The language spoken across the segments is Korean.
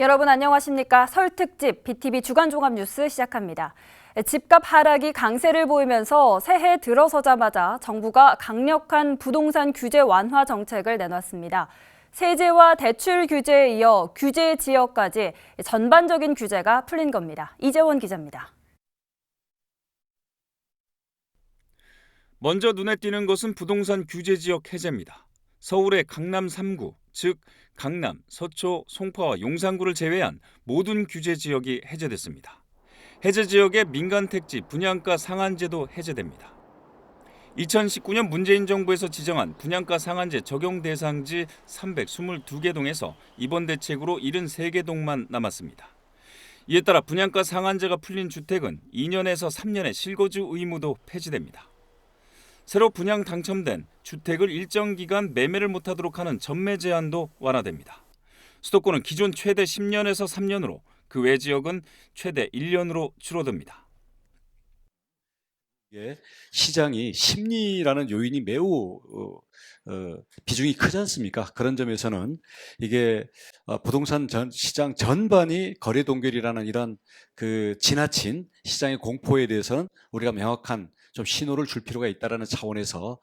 여러분 안녕하십니까? 설 특집 BTV 주간 종합 뉴스 시작합니다. 집값 하락이 강세를 보이면서 새해 들어서자마자 정부가 강력한 부동산 규제 완화 정책을 내놨습니다. 세제와 대출 규제에 이어 규제 지역까지 전반적인 규제가 풀린 겁니다. 이재원 기자입니다. 먼저 눈에 띄는 것은 부동산 규제 지역 해제입니다. 서울의 강남 3구, 즉 강남, 서초, 송파와 용산구를 제외한 모든 규제 지역이 해제됐습니다. 해제 지역의 민간 택지 분양가 상한제도 해제됩니다. 2019년 문재인 정부에서 지정한 분양가 상한제 적용 대상지 322개 동에서 이번 대책으로 73개 동만 남았습니다. 이에 따라 분양가 상한제가 풀린 주택은 2년에서 3년의 실거주 의무도 폐지됩니다. 새로 분양 당첨된 주택을 일정 기간 매매를 못하도록 하는 전매 제한도 완화됩니다. 수도권은 기존 최대 10년에서 3년으로 그 외 지역은 최대 1년으로 줄어듭니다. 이게 시장이 심리라는 요인이 매우 어, 어, 비중이 크지 않습니까? 그런 점에서는 이게 어, 부동산 전, 시장 전반이 거래 동결이라는 이런 그 지나친 시장의 공포에 대해서는 우리가 명확한 좀 신호를 줄 필요가 있다라는 차원에서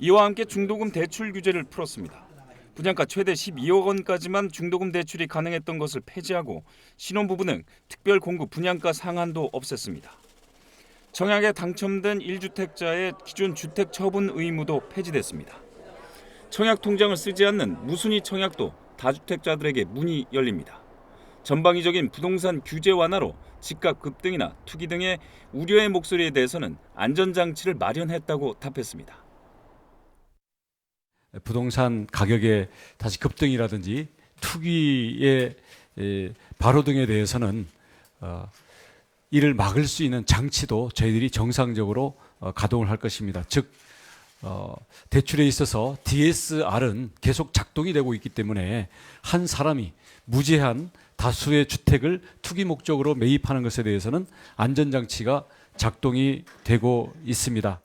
이와 함께 중도금 대출 규제를 풀었습니다. 분양가 최대 12억 원까지만 중도금 대출이 가능했던 것을 폐지하고 신혼부부는 특별 공급 분양가 상한도 없앴습니다. 청약에 당첨된 1주택자의 기존 주택 처분 의무도 폐지됐습니다. 청약 통장을 쓰지 않는 무순위 청약도 다주택자들에게 문이 열립니다. 전방위적인 부동산 규제 완화로 집값 급등이나 투기 등의 우려의 목소리에 대해서는 안전장치를 마련했다고 답했습니다. 부동산 가격의 다시 급등이라든지 투기의 에, 바로 등에 대해서는 어, 이를 막을 수 있는 장치도 저희들이 정상적으로 어, 가동을 할 것입니다. 즉 어, 대출에 있어서 DSR은 계속 작동이 되고 있기 때문에 한 사람이 무제한 다수의 주택을 투기 목적으로 매입하는 것에 대해서는 안전장치가 작동이 되고 있습니다.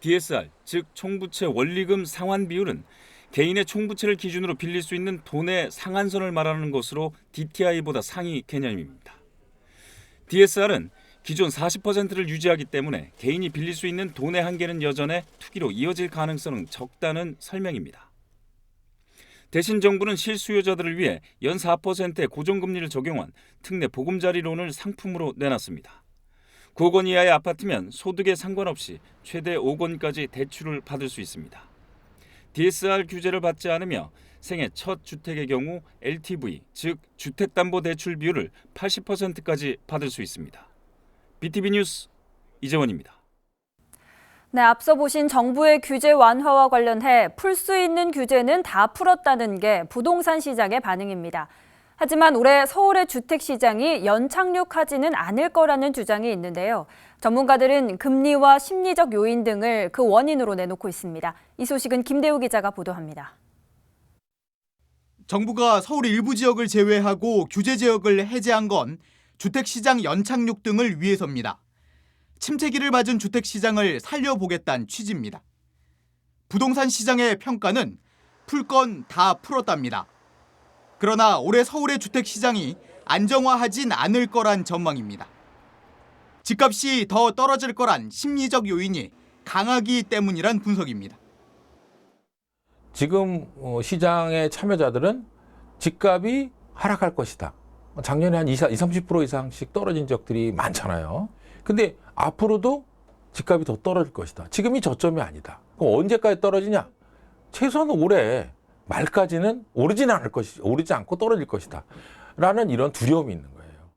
DSR, 즉 총부채 원리금 상환 비율은 개인의 총부채를 기준으로 빌릴 수 있는 돈의 상한선을 말하는 것으로 DTI보다 상위 개념입니다. DSR은 기존 40%를 유지하기 때문에 개인이 빌릴 수 있는 돈의 한계는 여전해 투기로 이어질 가능성은 적다는 설명입니다. 대신 정부는 실수요자들을 위해 연 4%의 고정금리를 적용한 특례 보금자리론을 상품으로 내놨습니다. 9억 원 이하의 아파트면 소득에 상관없이 최대 5억 원까지 대출을 받을 수 있습니다. DSR 규제를 받지 않으며 생애 첫 주택의 경우 LTV, 즉 주택담보대출 비율을 80%까지 받을 수 있습니다. BTV 뉴스 이재원입니다. 네, 앞서 보신 정부의 규제 완화와 관련해 풀 수 있는 규제는 다 풀었다는 게 부동산 시장의 반응입니다. 하지만 올해 서울의 주택 시장이 연착륙하지는 않을 거라는 주장이 있는데요. 전문가들은 금리와 심리적 요인 등을 그 원인으로 내놓고 있습니다. 이 소식은 김대우 기자가 보도합니다. 정부가 서울 일부 지역을 제외하고 규제 지역을 해제한 건 주택 시장 연착륙 등을 위해서입니다. 침체기를 맞은 주택 시장을 살려보겠다는 취지입니다. 부동산 시장의 평가는 풀 건 다 풀었답니다. 그러나 올해 서울의 주택 시장이 안정화하진 않을 거란 전망입니다. 집값이 더 떨어질 거란 심리적 요인이 강하기 때문이란 분석입니다. 지금 어, 시장의 참여자들은 집값이 하락할 것이다. 작년에 한 20, 30% 이상씩 떨어진 적들이 많잖아요. 근데 앞으로도 집값이 더 떨어질 것이다. 지금이 저점이 아니다. 그럼 언제까지 떨어지냐? 최소한 올해 말까지는 오르지는 않을 것이, 오르지 않고 떨어질 것이다. 라는 이런 두려움이 있는 거예요.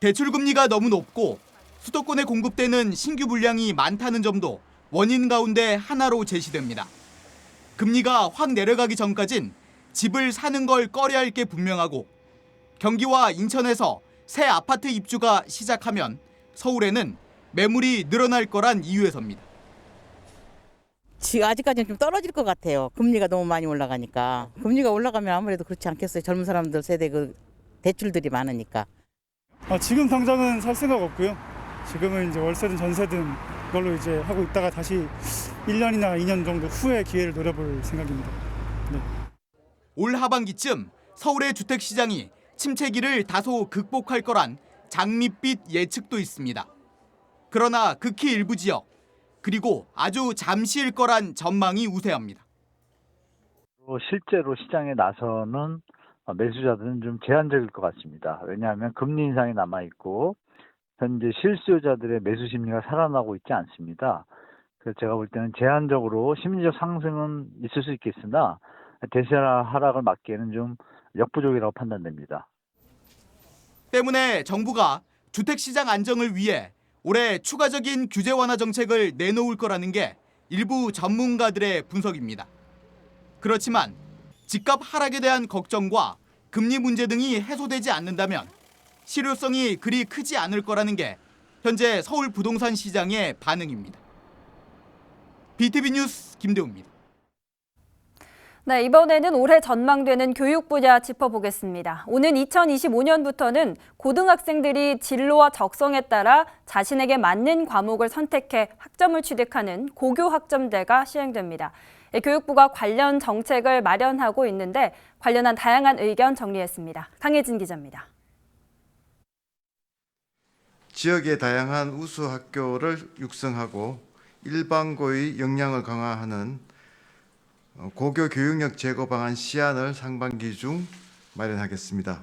대출 금리가 너무 높고 수도권에 공급되는 신규 물량이 많다는 점도 원인 가운데 하나로 제시됩니다. 금리가 확 내려가기 전까진 집을 사는 걸 꺼려할 게 분명하고 경기와 인천에서 새 아파트 입주가 시작하면 서울에는 매물이 늘어날 거란 이유에서입니다. 지금 아직까지는 좀 떨어질 것 같아요. 금리가 너무 많이 올라가니까. 금리가 올라가면 아무래도 그렇지 않겠어요. 젊은 사람들 세대 그 대출들이 많으니까. 아, 지금 당장은 살 생각 없고요. 지금은 이제 월세든 전세든 그걸로 이제 하고 있다가 다시 1년이나 2년 정도 후에 기회를 노려볼 생각입니다. 올 하반기쯤 서울의 주택 시장이 침체기를 다소 극복할 거란 장밋빛 예측도 있습니다. 그러나 극히 일부 지역 그리고 아주 잠시일 거란 전망이 우세합니다. 또 실제로 시장에 나서는 어, 매수자들은 좀 제한적일 것 같습니다. 왜냐하면 금리 인상이 남아 있고 현재 실수요자들의 매수 심리가 살아나고 있지 않습니다. 그래서 제가 볼 때는 제한적으로 심리적 상승은 있을 수 있겠으나 대세 하락을 막기에는 좀 역부족이라고 판단됩니다. 때문에 정부가 주택 시장 안정을 위해 올해 추가적인 규제 완화 정책을 내놓을 거라는 게 일부 전문가들의 분석입니다. 그렇지만 집값 하락에 대한 걱정과 금리 문제 등이 해소되지 않는다면 실효성이 그리 크지 않을 거라는 게 현재 서울 부동산 시장의 반응입니다. BTV 뉴스 김대우입니다. 네, 이번에는 올해 전망되는 교육 분야 짚어보겠습니다. 오는 2025년부터는 고등학생들이 진로와 적성에 따라 자신에게 맞는 과목을 선택해 학점을 취득하는 고교 학점제가 시행됩니다. 예, 교육부가 관련 정책을 마련하고 있는데 관련한 다양한 의견 정리했습니다. 강혜진 기자입니다. 지역의 다양한 우수 학교를 육성하고 일반고의 역량을 강화하는 어, 고교 교육력 제고 방안 시안을 상반기 중 마련하겠습니다.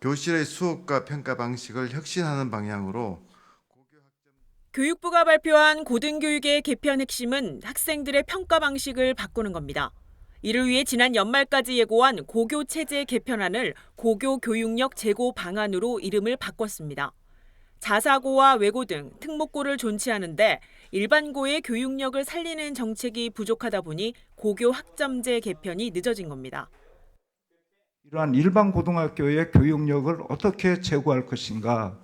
교실의 수업과 평가 방식을 혁신하는 방향으로 교육부가 발표한 고등교육의 개편 핵심은 학생들의 평가 방식을 바꾸는 겁니다. 이를 위해 지난 연말까지 예고한 고교 체제 개편안을 고교 교육력 제고 방안으로 이름을 바꿨습니다. 자사고와 외고 등 특목고를 존치하는데 일반고의 교육력을 살리는 정책이 부족하다 보니 고교 학점제 개편이 늦어진 겁니다. 이러한 일반 고등학교의 교육력을 어떻게 제고할 것인가,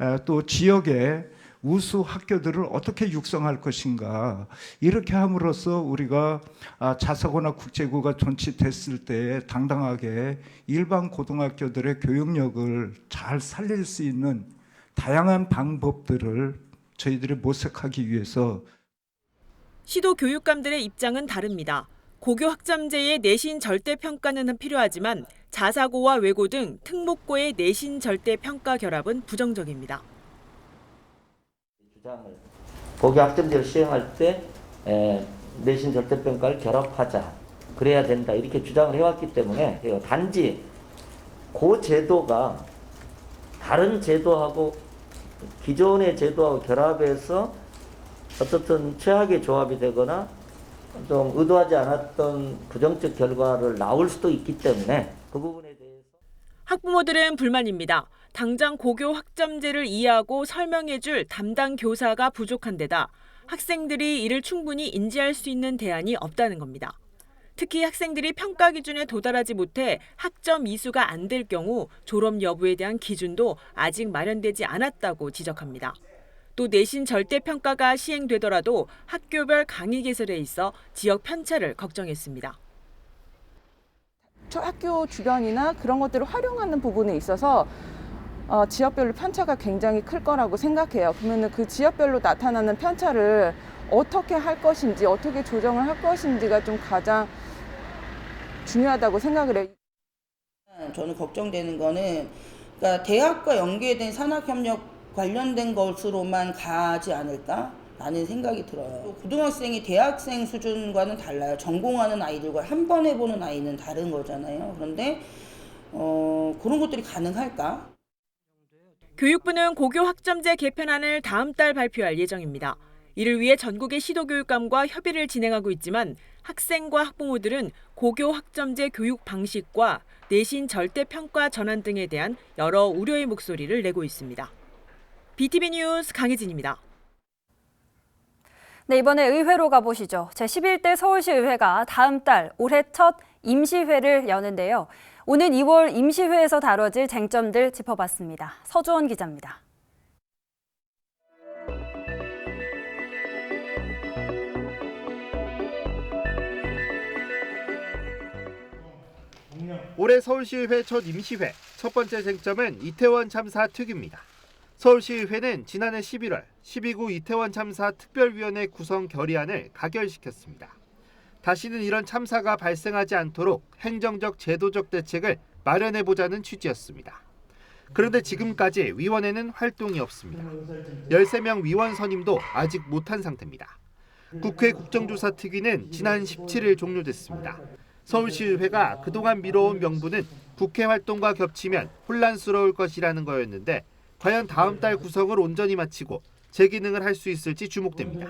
에, 또 지역의 우수 학교들을 어떻게 육성할 것인가 이렇게 함으로써 우리가 아, 자사고나 국제고가 존치됐을 때 당당하게 일반 고등학교들의 교육력을 잘 살릴 수 있는 다양한 방법들을 저희들이 모색하기 위해서 시도 교육감들의 입장은 다릅니다. 고교 학점제의 내신 절대 평가는 필요하지만 자사고와 외고 등 특목고의 내신 절대 평가 결합은 부정적입니다. 주장을 고교 학점제를 시행할 때 에, 내신 절대평가를 결합하자 그래야 된다 이렇게 주장을 해왔기 때문에 단지 그 제도가 다른 제도하고 기존의 제도하고 결합해서 어떻든 최악의 조합이 되거나 좀 의도하지 않았던 부정적 결과를 나올 수도 있기 때문에 그 부분에 대해서 학부모들은 불만입니다. 당장 고교 학점제를 이해하고 설명해줄 담당 교사가 부족한 데다 학생들이 이를 충분히 인지할 수 있는 대안이 없다는 겁니다. 특히 학생들이 평가 기준에 도달하지 못해 학점 이수가 안 될 경우 졸업 여부에 대한 기준도 아직 마련되지 않았다고 지적합니다. 또 내신 절대 평가가 시행되더라도 학교별 강의 개설에 있어 지역 편차를 걱정했습니다. 학교 주변이나 그런 것들을 활용하는 부분에 있어서 어, 지역별로 편차가 굉장히 클 거라고 생각해요. 그러면 그 지역별로 나타나는 편차를 어떻게 할 것인지, 어떻게 조정을 할 것인지가 좀 가장 중요하다고 생각을 해요. 저는 걱정되는 거는 그러니까 대학과 연계된 산학협력 관련된 것으로만 가지 않을까? 라는 생각이 들어요. 고등학생이 대학생 수준과는 달라요. 전공하는 아이들과 한 번 해보는 아이는 다른 거잖아요. 그런데 어, 그런 것들이 가능할까? 교육부는 고교 학점제 개편안을 다음 달 발표할 예정입니다. 이를 위해 전국의 시도교육감과 협의를 진행하고 있지만 학생과 학부모들은 고교 학점제 교육 방식과 내신 절대 평가 전환 등에 대한 여러 우려의 목소리를 내고 있습니다. BTV 뉴스 강혜진입니다. 네, 이번에 의회로 가보시죠. 제11대 서울시 의회가 다음 달 올해 첫 임시회를 여는데요. 오는 2월 임시회에서 다뤄질 쟁점들 짚어봤습니다. 서주원 기자입니다. 올해 서울시의회 첫 임시회 첫 번째 쟁점은 이태원 참사 특위입니다. 서울시의회는 지난해 11월 12구 이태원 참사 특별위원회 구성 결의안을 가결시켰습니다. 다시는 이런 참사가 발생하지 않도록 행정적 제도적 대책을 마련해 보자는 취지였습니다. 그런데 지금까지 위원회는 활동이 없습니다. 13명 위원 선임도 아직 못한 상태입니다. 국회 국정조사 특위는 지난 17일 종료됐습니다. 서울시의회가 그동안 미뤄온 명분은 국회 활동과 겹치면 혼란스러울 것이라는 거였는데 과연 다음 달 구성을 온전히 마치고 재기능을 할 수 있을지 주목됩니다.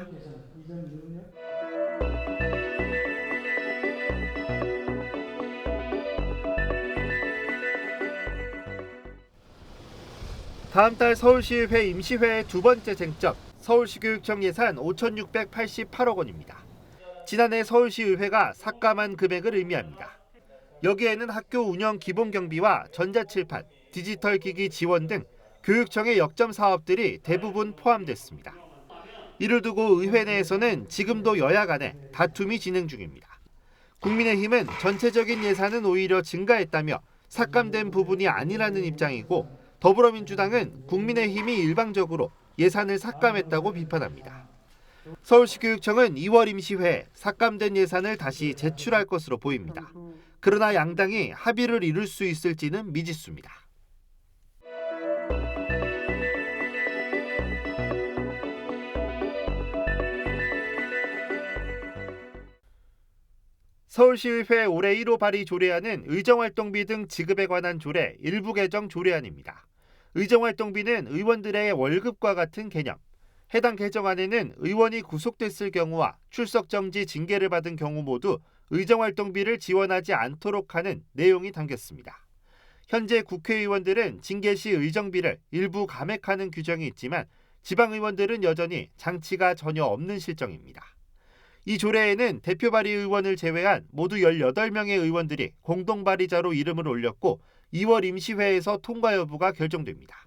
다음 달 서울시의회 임시회의 두 번째 쟁점, 서울시교육청 예산 5,688억 원입니다. 지난해 서울시의회가 삭감한 금액을 의미합니다. 여기에는 학교 운영 기본 경비와 전자칠판, 디지털 기기 지원 등 교육청의 역점 사업들이 대부분 포함됐습니다. 이를 두고 의회 내에서는 지금도 여야 간에 다툼이 진행 중입니다. 국민의힘은 전체적인 예산은 오히려 증가했다며 삭감된 부분이 아니라는 입장이고 더불어민주당은 국민의힘이 일방적으로 예산을 삭감했다고 비판합니다. 서울시 교육청은 2월 임시회에 삭감된 예산을 다시 제출할 것으로 보입니다. 그러나 양당이 합의를 이룰 수 있을지는 미지수입니다. 서울시의회 올해 1호 발의 조례안은 의정활동비 등 지급에 관한 조례 일부 개정 조례안입니다. 의정활동비는 의원들의 월급과 같은 개념. 해당 개정안에는 의원이 구속됐을 경우와 출석 정지 징계를 받은 경우 모두 의정활동비를 지원하지 않도록 하는 내용이 담겼습니다. 현재 국회의원들은 징계 시 의정비를 일부 감액하는 규정이 있지만 지방의원들은 여전히 장치가 전혀 없는 실정입니다. 이 조례에는 대표 발의 의원을 제외한 모두 18명의 의원들이 공동 발의자로 이름을 올렸고 2월 임시회에서 통과 여부가 결정됩니다.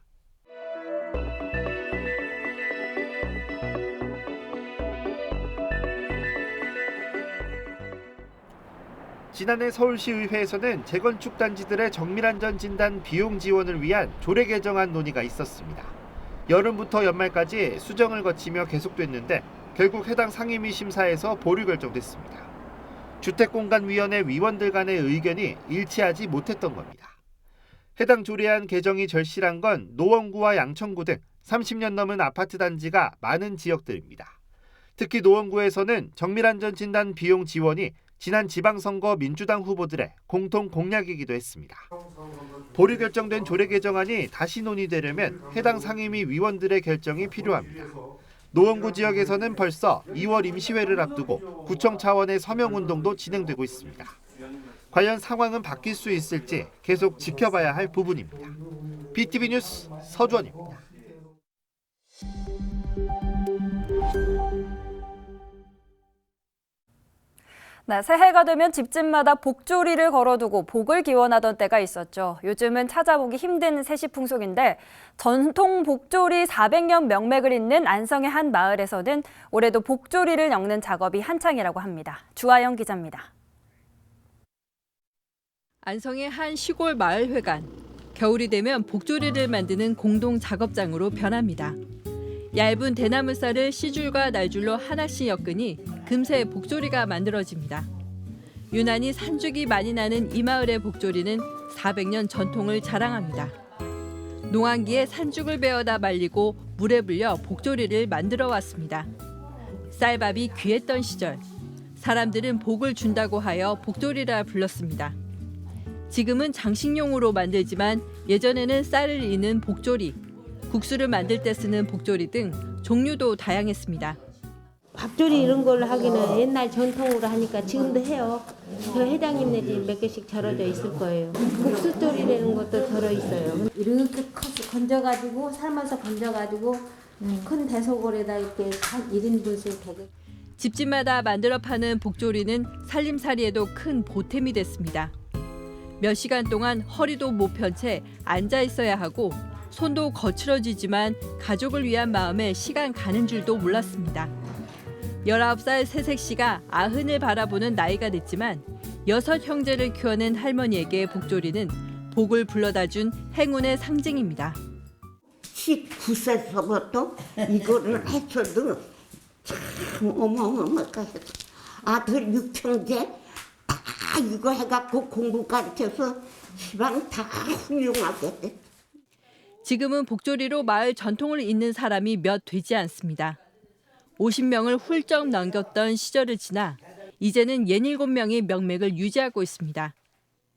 지난해 서울시의회에서는 재건축 단지들의 정밀안전 진단 비용 지원을 위한 조례 개정안 논의가 있었습니다. 여름부터 연말까지 수정을 거치며 계속됐는데 결국 해당 상임위 심사에서 보류 결정됐습니다. 주택공간위원회 위원들 간의 의견이 일치하지 못했던 겁니다. 해당 조례안 개정이 절실한 건 노원구와 양천구 등 30년 넘은 아파트 단지가 많은 지역들입니다. 특히 노원구에서는 정밀안전 진단 비용 지원이 지난 지방선거 민주당 후보들의 공통 공약이기도 했습니다. 보류 결정된 조례 개정안이 다시 논의되려면 해당 상임위 위원들의 결정이 필요합니다. 노원구 지역에서는 벌써 2월 임시회를 앞두고 구청 차원의 서명 운동도 진행되고 있습니다. 과연 상황은 바뀔 수 있을지 계속 지켜봐야 할 부분입니다. BTV 뉴스 서주원입니다. 네, 새해가 되면 집집마다 복조리를 걸어두고 복을 기원하던 때가 있었죠. 요즘은 찾아보기 힘든 세시풍속인데 전통 복조리 400년 명맥을 잇는 안성의 한 마을에서는 올해도 복조리를 엮는 작업이 한창이라고 합니다. 주하영 기자입니다. 안성의 한 시골 마을 회관. 겨울이 되면 복조리를 만드는 공동 작업장으로 변합니다. 얇은 대나무 쌀을 씨줄과 날줄로 하나씩 엮으니 금세 복조리가 만들어집니다. 유난히 산죽이 많이 나는 이 마을의 복조리는 400년 전통을 자랑합니다. 농한기에 산죽을 베어다 말리고 물에 불려 복조리를 만들어 왔습니다. 쌀밥이 귀했던 시절 사람들은 복을 준다고 하여 복조리라 불렀습니다. 지금은 장식용으로 만들지만 예전에는 쌀을 이는 복조리, 국수를 만들 때 쓰는 복조리 등 종류도 다양했습니다. 밥조리 이런 걸로 하기는 옛날 전통으로 하니까 지금도 해요. 저 회장님네 집 몇 개씩 절어져 있을 거예요. 국수조리라는 것도 절어 있어요. 이렇게 커서 건져가지고 삶아서 건져가지고 큰 대소골에다 이렇게 한 1인분씩 되게 집집마다 만들어 파는 복조리는 살림살이에도 큰 보탬이 됐습니다. 몇 시간 동안 허리도 못 편 채 앉아 있어야 하고 손도 거칠어지지만 가족을 위한 마음에 시간 가는 줄도 몰랐습니다. 19살 새색 씨가 아흔을 바라보는 나이가 됐지만 여섯 형제를 키워낸 할머니에게 복조리는 복을 불러다 준 행운의 상징입니다. 19세서부터 이거를 했어도 참 어마어마하게 아들 육형제 다 이거 해갖고 공부 가르쳐서 시방 다 훌륭하겠대. 지금은 복조리로 마을 전통을 잇는 사람이 몇 되지 않습니다. 50명을 훌쩍 넘겼던 시절을 지나 이제는 67명의 명맥을 유지하고 있습니다.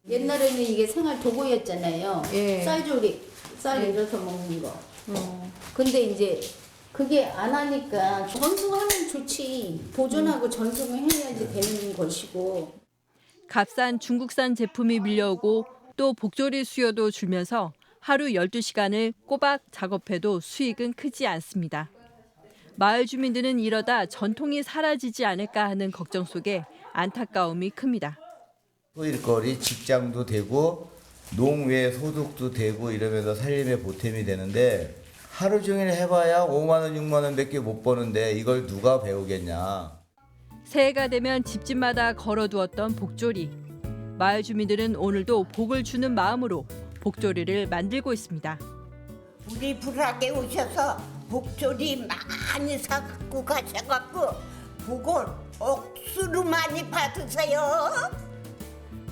옛날에는 이게 생활 도구였잖아요. 예. 쌀조리, 쌀 잃어서 먹는 거. 근데 이제 그게 안 하니까 전수하면 좋지. 보존하고 전수를 해야지 되는 것이고. 값싼 중국산 제품이 밀려오고 또 복조리 수요도 줄면서 하루 12시간을 꼬박 작업해도 수익은 크지 않습니다. 마을 주민들은 이러다 전통이 사라지지 않을까 하는 걱정 속에 안타까움이 큽니다. 소일거리 직장도 되고 농외 소득도 되고 이러면서 살림의 보탬이 되는데 하루 종일 해봐야 5만 원, 6만 원밖에 못 버는데 이걸 누가 배우겠냐. 새해가 되면 집집마다 걸어두었던 복조리. 마을 주민들은 오늘도 복을 주는 마음으로 복조리를 만들고 있습니다. 우리 불하게 오셔서 복조리 많이 사갖고 가셔갖고 복을 억수로 많이 받으세요.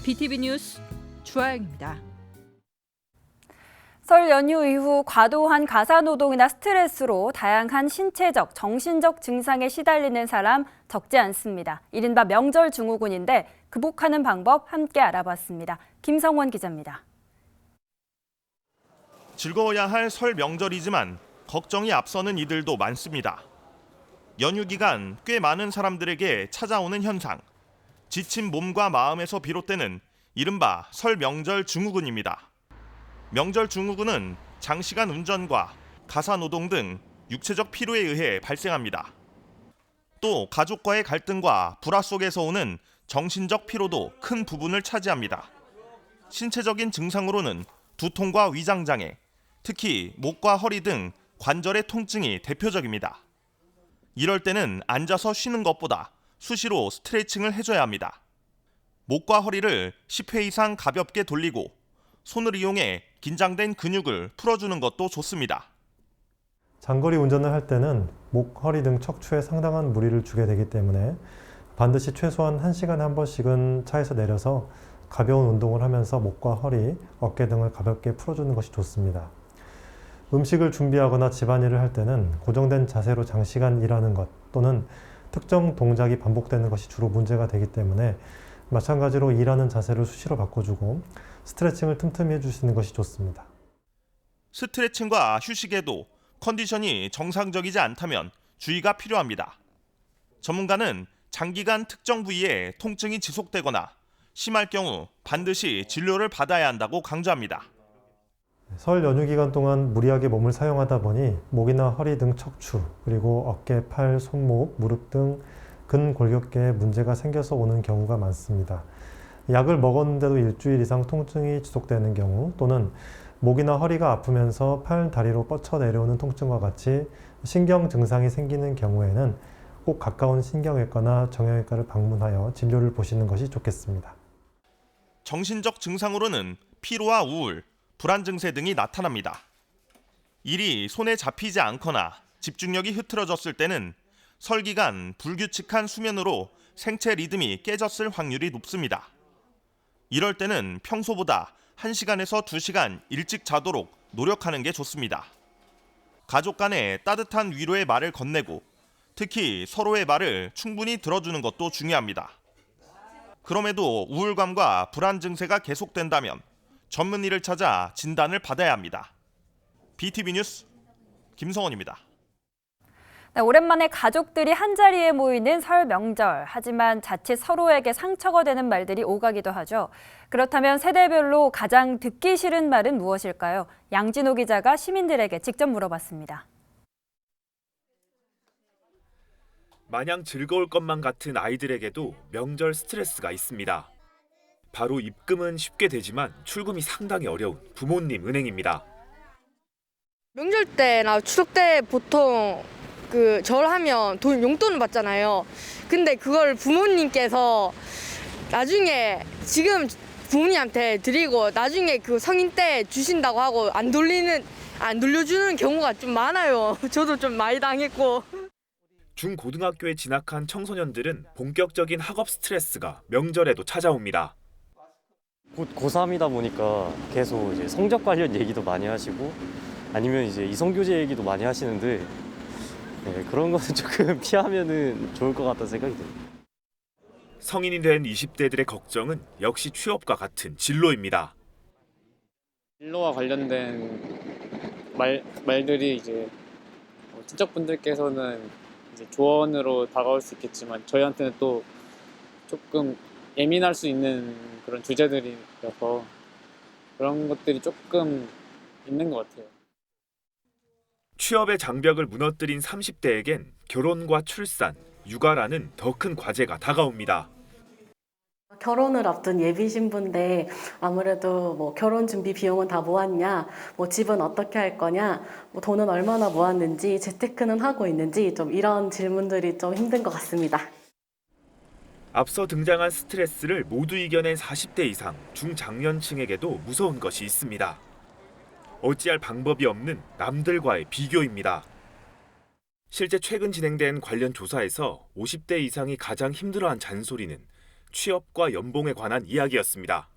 BTV 뉴스 주아영입니다. 설 연휴 이후 과도한 가사노동이나 스트레스로 다양한 신체적, 정신적 증상에 시달리는 사람 적지 않습니다. 이른바 명절 증후군인데 극복하는 방법 함께 알아봤습니다. 김성원 기자입니다. 즐거워야 할 설 명절이지만 걱정이 앞서는 이들도 많습니다. 연휴 기간 꽤 많은 사람들에게 찾아오는 현상. 지친 몸과 마음에서 비롯되는 이른바 설 명절 증후군입니다. 명절 증후군은 장시간 운전과 가사 노동 등 육체적 피로에 의해 발생합니다. 또 가족과의 갈등과 불화 속에서 오는 정신적 피로도 큰 부분을 차지합니다. 신체적인 증상으로는 두통과 위장 장애, 특히 목과 허리 등 관절의 통증이 대표적입니다. 이럴 때는 앉아서 쉬는 것보다 수시로 스트레칭을 해줘야 합니다. 목과 허리를 10회 이상 가볍게 돌리고 손을 이용해 긴장된 근육을 풀어주는 것도 좋습니다. 장거리 운전을 할 때는 목, 허리 등 척추에 상당한 무리를 주게 되기 때문에 반드시 최소한 1시간에 한 번씩은 차에서 내려서 가벼운 운동을 하면서 목과 허리, 어깨 등을 가볍게 풀어주는 것이 좋습니다. 음식을 준비하거나 집안일을 할 때는 고정된 자세로 장시간 일하는 것 또는 특정 동작이 반복되는 것이 주로 문제가 되기 때문에 마찬가지로 일하는 자세를 수시로 바꿔주고 스트레칭을 틈틈이 해주시는 것이 좋습니다. 스트레칭과 휴식에도 컨디션이 정상적이지 않다면 주의가 필요합니다. 전문가는 장기간 특정 부위에 통증이 지속되거나 심할 경우 반드시 진료를 받아야 한다고 강조합니다. 설 연휴 기간 동안 무리하게 몸을 사용하다 보니 목이나 허리 등 척추, 그리고 어깨, 팔, 손목, 무릎 등 근골격계에 문제가 생겨서 오는 경우가 많습니다. 약을 먹었는데도 일주일 이상 통증이 지속되는 경우 또는 목이나 허리가 아프면서 팔, 다리로 뻗쳐 내려오는 통증과 같이 신경 증상이 생기는 경우에는 꼭 가까운 신경외과나 정형외과를 방문하여 진료를 보시는 것이 좋겠습니다. 정신적 증상으로는 피로와 우울, 불안 증세 등이 나타납니다. 일이 손에 잡히지 않거나 집중력이 흐트러졌을 때는 설 기간 불규칙한 수면으로 생체 리듬이 깨졌을 확률이 높습니다. 이럴 때는 평소보다 1시간에서 2시간 일찍 자도록 노력하는 게 좋습니다. 가족 간에 따뜻한 위로의 말을 건네고 특히 서로의 말을 충분히 들어주는 것도 중요합니다. 그럼에도 우울감과 불안 증세가 계속된다면 전문의를 찾아 진단을 받아야 합니다. BTV 뉴스 김성원입니다. 네, 오랜만에 가족들이 한자리에 모이는 설 명절. 하지만 자칫 서로에게 상처가 되는 말들이 오가기도 하죠. 그렇다면 세대별로 가장 듣기 싫은 말은 무엇일까요? 양진호 기자가 시민들에게 직접 물어봤습니다. 마냥 즐거울 것만 같은 아이들에게도 명절 스트레스가 있습니다. 바로 입금은 쉽게 되지만 출금이 상당히 어려운 부모님 은행입니다. 명절 때나 추석 때 보통 그 절하면 돈 용돈을 받잖아요. 근데 그걸 부모님께서 나중에 지금 부모님한테 드리고 나중에 그 성인 때 주신다고 하고 안 돌리는 안 돌려주는 경우가 좀 많아요. 저도 좀 많이 당했고. 중고등학교에 진학한 청소년들은 본격적인 학업 스트레스가 명절에도 찾아옵니다. 곧 고3이다 보니까 계속 이제 성적 관련 얘기도 많이 하시고 아니면 이제 이성교제 얘기도 많이 하시는데 네, 그런 거는 조금 피하면은 좋을 것 같다는 생각이 듭니다. 성인이 된 20대들의 걱정은 역시 취업과 같은 진로입니다. 진로와 관련된 말, 말들이 이제 뭐 친척분들께서는 이제 조언으로 다가올 수 있겠지만 저희한테는 또 조금 예민할 수 있는 그런 주제들이어서 그런 것들이 조금 있는 것 같아요. 취업의 장벽을 무너뜨린 30대에겐 결혼과 출산, 육아라는 더 큰 과제가 다가옵니다. 결혼을 앞둔 예비 신부인데 아무래도 뭐 결혼 준비 비용은 다 모았냐, 뭐 집은 어떻게 할 거냐, 뭐 돈은 얼마나 모았는지, 재테크는 하고 있는지 좀 이런 질문들이 좀 힘든 것 같습니다. 앞서 등장한 스트레스를 모두 이겨낸 40대 이상 중장년층에게도 무서운 것이 있습니다. 어찌할 방법이 없는 남들과의 비교입니다. 실제 최근 진행된 관련 조사에서 50대 이상이 가장 힘들어한 잔소리는 취업과 연봉에 관한 이야기였습니다.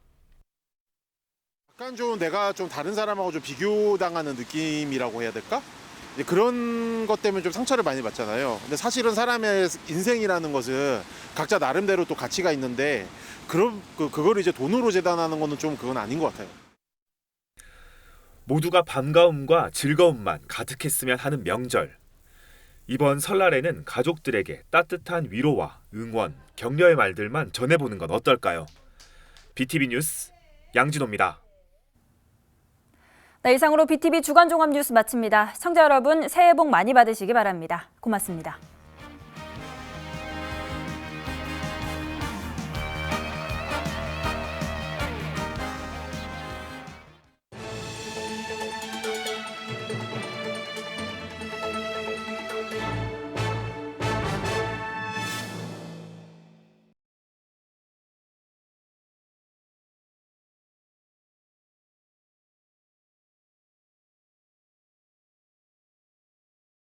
약간 좀 내가 좀 다른 사람하고 좀 비교당하는 느낌이라고 해야 될까? 이제 그런 것 때문에 좀 상처를 많이 받잖아요. 근데 사실은 사람의 인생이라는 것은 각자 나름대로 또 가치가 있는데 그런 그 그거를 이제 돈으로 재단하는 거는 좀 그건 아닌 것 같아요. 모두가 반가움과 즐거움만 가득했으면 하는 명절. 이번 설날에는 가족들에게 따뜻한 위로와 응원, 격려의 말들만 전해보는 건 어떨까요? BTV 뉴스 양진호입니다. 네, 이상으로 BTV 주간 종합 뉴스 마칩니다. 시청자 여러분 새해 복 많이 받으시기 바랍니다. 고맙습니다.